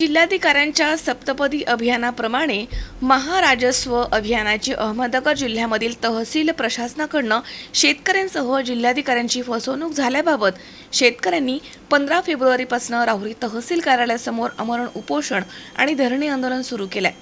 जिल्हाधिकाऱ्यांच्या सप्तपदी अभियानाप्रमाणे महाराजस्व अभियानाची अहमदनगर जिल्ह्यामधील तहसील प्रशासनाकडनं शेतकऱ्यांसह जिल्हाधिकाऱ्यांची फसवणूक झाल्याबाबत शेतकऱ्यांनी पंधरा फेब्रुवारीपासून राहुरी तहसील कार्यालयासमोर अमरण उपोषण आणि धरणे आंदोलन सुरू केलंय.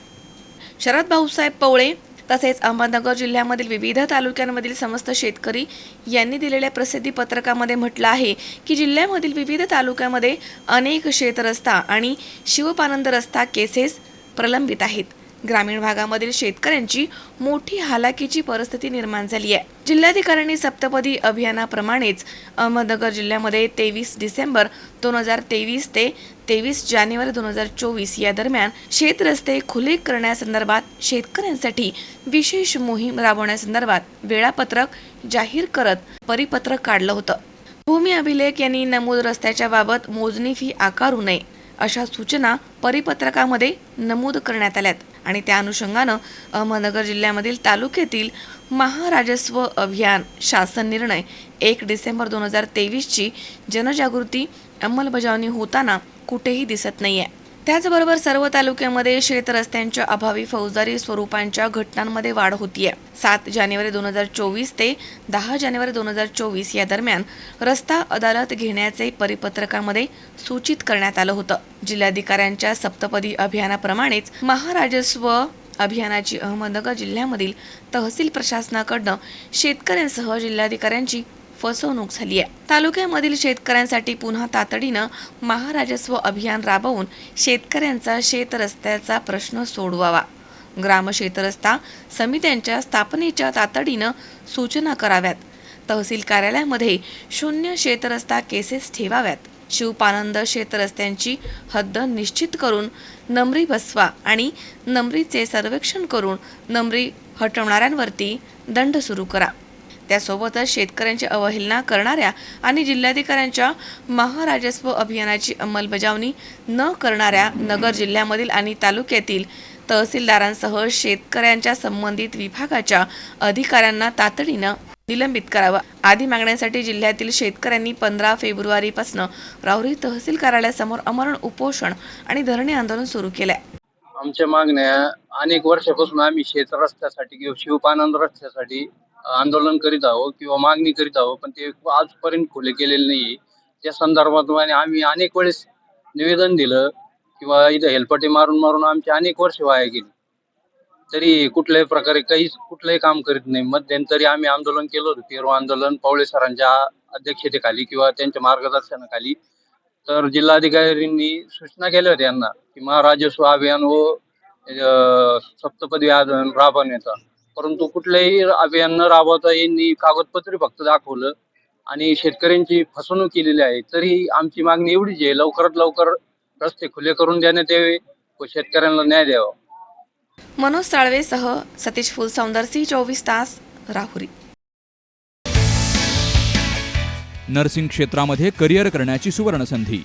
शरद भाऊसाहेब पवळे तसेच अहमदनगर जिल्ह्यामधील विविध तालुक्यांमधील समस्त शेतकरी यांनी दिलेल्या प्रसिद्धी पत्रकामध्ये म्हटलं आहे की जिल्ह्यामधील विविध तालुक्यामध्ये अनेक शेतरस्ता आणि शिवपानंद रस्ता केसेस प्रलंबित आहेत. ग्रामीण भागामधील शेतकऱ्यांची मोठी हालाकीची परिस्थिती निर्माण झाली आहे. जिल्हाधिकाऱ्यांनी सप्तपदी अभियानाप्रमाणेच अहमदनगर जिल्ह्यामध्ये तेवीस डिसेंबर दोन हजार तेवीस ते तेवीस जानेवारी दोन हजार चोवीस या दरम्यान शेतरस्ते खुले करण्यासंदर्भात शेतकऱ्यांसाठी विशेष मोहीम राबवण्यासंदर्भात वेळापत्रक जाहीर करत परिपत्रक काढलं होतं. भूमी अभिलेख यांनी नमूद रस्त्याच्या बाबत मोजणी फी आकारू नये. अशा सूचना परिपत्रकामध्ये नमूद करण्यात आल्यात. आणि त्या अनुषंगानं अहमदनगर जिल्ह्यामधील तालुक्यातील महाराजस्व अभियान शासन निर्णय एक डिसेंबर दोन हजार तेवीसची जनजागृती अंमलबजावणी होताना कुठेही दिसत नाही आहे त्याचबरोबर सर्व तालुक्यामध्ये शेतरस्त्यांच्या अभावी फौजदारी स्वरूपांच्या घटनांमध्ये वाढ होतीये. सात जानेवारी दोन हजार चोवीस ते दहा जानेवारी दोन हजार चोवीस या दरम्यान रस्ता अदालत घेण्याचे परिपत्रकामध्ये सूचित करण्यात आलं होतं. जिल्हाधिकाऱ्यांच्या सप्तपदी अभियानाप्रमाणेच महाराजस्व अभियानाची अहमदनगर जिल्ह्यामधील तहसील प्रशासनाकडनं शेतकऱ्यांसह जिल्हाधिकाऱ्यांची फसवणूक झाली आहे. तालुक्यामधील शेतकऱ्यांसाठी पुन्हा तातडीनं महाराजस्व अभियान राबवून शेतकऱ्यांचा शेतरस्त्याचा प्रश्न सोडवावा. ग्राम शेतरस्ता समित्यांच्या स्थापनेच्या तातडीनं सूचना कराव्यात. तहसील कार्यालयामध्ये शून्य शेतरस्ता केसेस ठेवाव्यात. शिवपानंद शेतरस्त्यांची हद्द निश्चित करून नमरी बसवा आणि नमरीचे सर्वेक्षण करून नमरी हटवणाऱ्यांवरती दंड सुरू करा. त्यासोबतच शेतकऱ्यांची अवहेलना करणाऱ्या आणि जिल्हाधिकाऱ्यांच्या महाराजस्व अभियानाची अंमलबजावणी न करणाऱ्या नगर जिल्ह्यामधील आणि तालुक्यातील तहसीलदारांसह शेतकऱ्यांच्या संबंधित विभागाच्या अधिकाऱ्यांना तातडीनं निलंबित करावं. आदी मागण्यांसाठी जिल्ह्यातील शेतकऱ्यांनी पंधरा फेब्रुवारीपासून राहुरी तहसील कार्यालयासमोर अमरण उपोषण आणि धरणे आंदोलन सुरू केलंय. आमच्या मागण्या अनेक वर्षापासून आम्ही शेत रस्त्यासाठी किंवा शिवपानंद रस्त्यासाठी आंदोलन करीत आहोत किंवा मागणी करीत आहोत पण ते आजपर्यंत खुले केलेले नाही त्या संदर्भात आणि आम्ही अनेक वेळेस निवेदन दिलं किंवा इथं हेलपटे मारून मारून आमची अनेक वर्ष वाया गेली. तरी कुठल्याही प्रकारे काहीच कुठलंही काम करीत नाही. मध्यंतरी आम्ही आंदोलन केलं होतं पेरू आंदोलन पावळे सरांच्या अध्यक्षतेखाली किंवा त्यांच्या मार्गदर्शनाखाली. तर जिल्हाधिकाऱ्यांनी सूचना केल्या होत्या यांना की महाराजस्व अभियान व अं, सप्तपदी अभियान राबवण्याचा. परंतु कुठल्याही अभियान न राबवता यांनी कागदपत्रे फक्त दाखवलं आणि शेतकऱ्यांची फसवणूक केलेली आहे. तरी आमची मागणी एवढीच आहे लवकरात लवकर रस्ते खुले करून देण्यात यावे व शेतकऱ्यांना न्याय द्यावा. मनोज साळवेसह सतीश फुलसौंदरसी चोवीस तास राहुरी. नर्सिंग क्षेत्रामध्ये करिअर करण्याची सुवर्णसंधी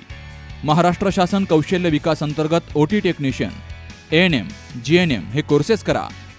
महाराष्ट्र शासन कौशल्य विकास अंतर्गत O T technician. A N M G N M हे कोर्सेस करा.